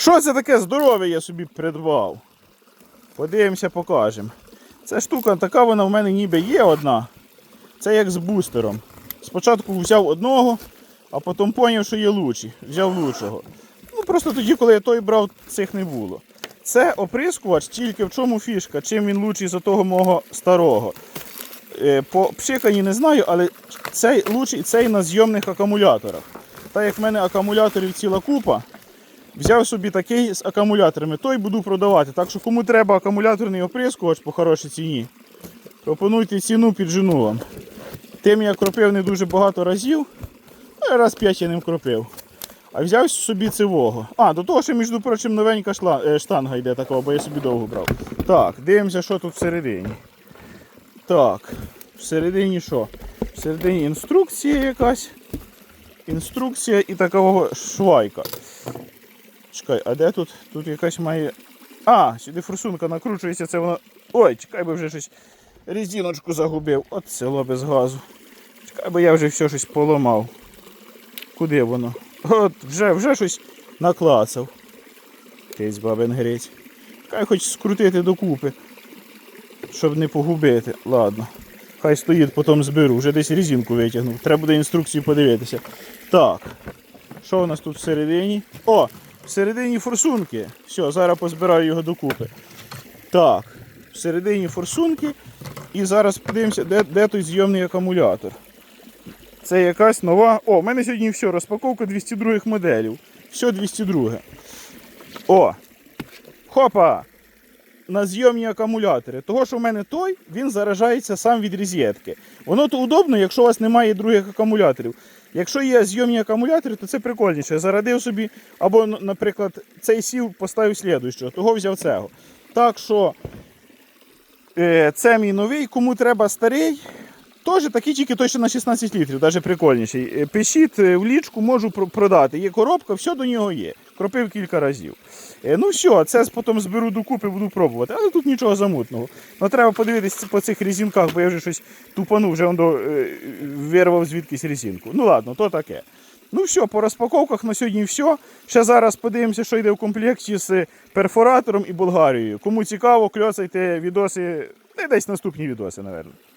Що це таке здорове я собі придбав? Подивимося, покажемо. Ця штука така вона в мене ніби є одна. Це як з бустером. Спочатку взяв одного, а потім зрозумів, що є лучший. Взяв лучшого. Ну просто тоді, коли я той брав, цих не було. Це оприскувач, тільки в чому фішка, чим він лучший за того мого старого. Е, По пшиканні не знаю, але цей лучший цей на зйомних акумуляторах. Так як в мене акумуляторів ціла купа, взяв собі такий з акумуляторами, той буду продавати. Так що кому треба акумуляторний оприскувач по хорошій ціні, пропонуйте ціну піджену вам. Тим я кропив не дуже багато разів, ну, раз 5 я ним кропив. А взяв собі цивого. А, до того, що, між прочим, новенька шла, е, штанга йде такого, бо я собі довго брав. Так, дивимося, що тут всередині. Так, всередині що? Всередині інструкція якась. Інструкція і такого швайка. Чекай, а де тут? Тут якась має. А, сюди форсунка накручується, це воно. Ой, чекай, би вже щось резиночку загубив. От село без газу. Чекай, бо я вже все щось поламав. Куди воно? От, вже, вже щось наклацав. Кись бабин грець. Чекай хоч скрутити докупи. Щоб не погубити. Ладно. Хай стоїть, потім зберу. Вже десь резинку витягнув. Треба буде інструкцію подивитися. Так. Що у нас тут всередині? О! Всередині форсунки. Все, зараз позбираю його докупи. Так. Всередині форсунки. І зараз подивимося, де, де той зйомний акумулятор. Це якась нова. О, в мене сьогодні все, розпаковка 202 моделів. Все 202. О! Хопа! На зйомні акумулятори. Того, що в мене той, він заражається сам від розетки. Воно то удобно, якщо у вас немає других акумуляторів. Якщо є зйомні акумулятори, то це прикольніше. Зарадив собі, або, наприклад, цей сів поставив слідуючого, того взяв цього. Так що е, це мій новий, кому треба старий. Теж такий тільки той, що на 16 літрів, навіть прикольніший. Е, Пишіть е, в лічку, можу продати. Є коробка, все до нього є. Кропив кілька разів. Е, Ну все, це потім зберу докупи, буду пробувати. Але тут нічого замутного. Ну треба подивитися по цих резинках, бо я вже щось тупанув, вже он до, е, вирвав звідкись резинку. Ну ладно, то таке. Ну все, по розпаковках на сьогодні все. Ще зараз подивимося, що йде в комплекті з перфоратором і Болгарією. Кому цікаво, кльоцайте відоси, ну, десь наступні відоси, мабуть.